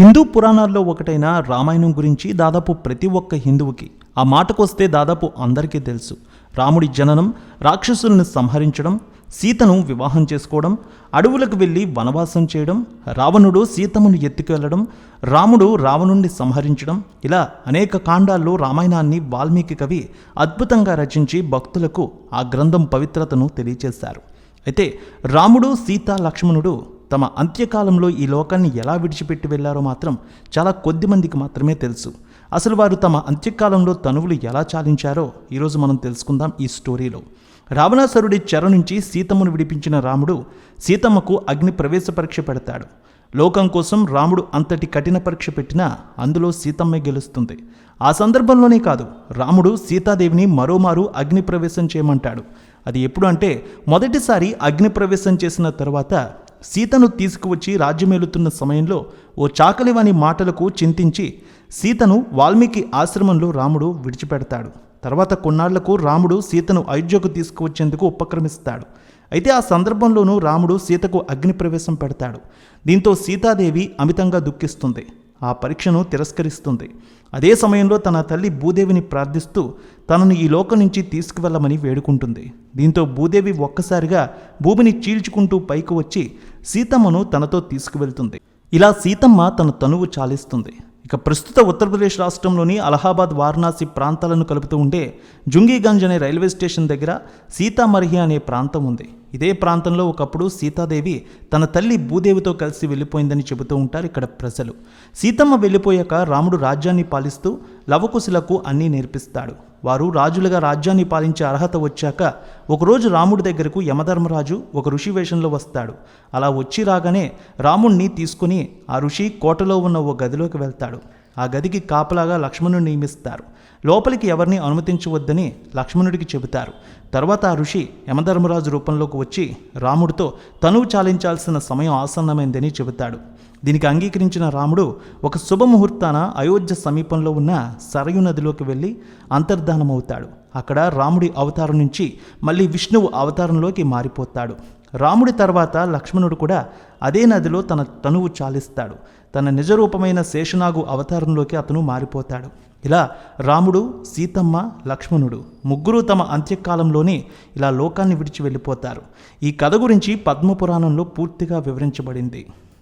హిందూ పురాణాల్లో ఒకటైన రామాయణం గురించి దాదాపు ప్రతి ఒక్క హిందువుకి ఆ మాటకొస్తే దాదాపు అందరికీ తెలుసు. రాముడి జననం రాక్షసులను సంహరించడం సీతను వివాహం చేసుకోవడం అడవులకు వెళ్ళి వనవాసం చేయడం రావణుడు సీతమును ఎత్తుకెళ్ళడం రాముడు రావణుణ్ణి సంహరించడం ఇలా అనేక కాండాల్లో రామాయణాన్ని వాల్మీకి కవి అద్భుతంగా రచించి భక్తులకు ఆ గ్రంథం పవిత్రతను తెలియచేశారు. అయితే రాముడు సీత లక్ష్మణుడు తమ అంత్యకాలంలో ఈ లోకాన్ని ఎలా విడిచిపెట్టి వెళ్ళారో మాత్రం చాలా కొద్ది మందికి మాత్రమే తెలుసు. అసలు వారు తమ అంత్యకాలంలో తనువులు ఎలా చాలించారో ఈరోజు మనం తెలుసుకుందాం ఈ స్టోరీలో. రావణాసురుడి చెర నుంచి సీతమ్మను విడిపించిన రాముడు సీతమ్మకు అగ్ని ప్రవేశ పరీక్ష పెడతాడు. లోకం కోసం రాముడు అంతటి కఠిన పరీక్ష పెట్టినా అందులో సీతమ్మే గెలుస్తుంది. ఆ సందర్భంలోనే కాదు రాముడు సీతాదేవిని మరోమారు అగ్ని ప్రవేశం చేయమంటాడు. అది ఎప్పుడు అంటే మొదటిసారి అగ్ని ప్రవేశం చేసిన తర్వాత సీతను తీసుకువచ్చి రాజ్యమేలుతున్న సమయంలో ఓ చాకలివాని మాటలకు చింతించి సీతను వాల్మీకి ఆశ్రమంలో రాముడు విడిచిపెడతాడు. తర్వాత కొన్నాళ్ళకు రాముడు సీతను అయోధ్యకు తీసుకువచ్చేందుకు ఉపక్రమిస్తాడు. అయితే ఆ సందర్భంలోనూ రాముడు సీతకు అగ్ని ప్రవేశం పెడతాడు. దీంతో సీతాదేవి అమితంగా దుఃఖిస్తుంది. ఆ పరీక్షను తిరస్కరిస్తుంది. అదే సమయంలో తన తల్లి భూదేవిని ప్రార్థిస్తూ తనను ఈ లోకం నుంచి తీసుకువెళ్ళమని వేడుకుంటుంది. దీంతో భూదేవి ఒక్కసారిగా భూమిని చీల్చుకుంటూ పైకి వచ్చి సీతమ్మను తనతో తీసుకువెళ్తుంది. ఇలా సీతమ్మ తన తనువు చాలిస్తుంది. ఇక ప్రస్తుత ఉత్తరప్రదేశ్ రాష్ట్రంలోని అలహాబాద్ వారణాసి ప్రాంతాలను కలుపుతూ ఉండే జుంగీగంజ్ అనే రైల్వే స్టేషన్ దగ్గర సీతామర్హి అనే ప్రాంతం ఉంది. ఇదే ప్రాంతంలో ఒకప్పుడు సీతాదేవి తన తల్లి భూదేవితో కలిసి వెళ్ళిపోయిందని చెబుతూ ఉంటారు ఇక్కడ ప్రజలు. సీతమ్మ వెళ్ళిపోయాక రాముడు రాజ్యాన్ని పాలిస్తూ లవకుశులకు అన్నీ నేర్పిస్తాడు. వారు రాజులుగా రాజ్యాన్ని పాలించే అర్హత వచ్చాక ఒకరోజు రాముడి దగ్గరకు యమధర్మరాజు ఒక ఋషి వేషంలో వస్తాడు. అలా వచ్చి రాగానే రాముణ్ణి తీసుకుని ఆ ఋషి కోటలో ఉన్న ఓ గదిలోకి వెళ్తాడు. ఆ గదికి కాపలాగా లక్ష్మణుని నియమిస్తారు. లోపలికి ఎవరిని అనుమతించవద్దని లక్ష్మణుడికి చెబుతారు. తర్వాత ఆ ఋషి యమధర్మరాజు రూపంలోకి వచ్చి రాముడితో తనువు చాలించాల్సిన సమయం ఆసన్నమైందని చెబుతాడు. దీనికి అంగీకరించిన రాముడు ఒక శుభముహూర్తాన అయోధ్య సమీపంలో ఉన్న సరయు నదిలోకి వెళ్ళి అంతర్ధానమవుతాడు. అక్కడ రాముడి అవతారం నుంచి మళ్ళీ విష్ణువు అవతారంలోకి మారిపోతాడు. రాముడి తర్వాత లక్ష్మణుడు కూడా అదే నదిలో తన తనువు చాలిస్తాడు. తన నిజరూపమైన శేషనాగు అవతారంలోకి అతను మారిపోతాడు. ఇలా రాముడు సీతమ్మ లక్ష్మణుడు ముగ్గురు తమ అంత్యకాలంలోనే ఇలా లోకాన్ని విడిచి వెళ్ళిపోతారు. ఈ కథ గురించి పద్మపురాణంలో పూర్తిగా వివరించబడింది.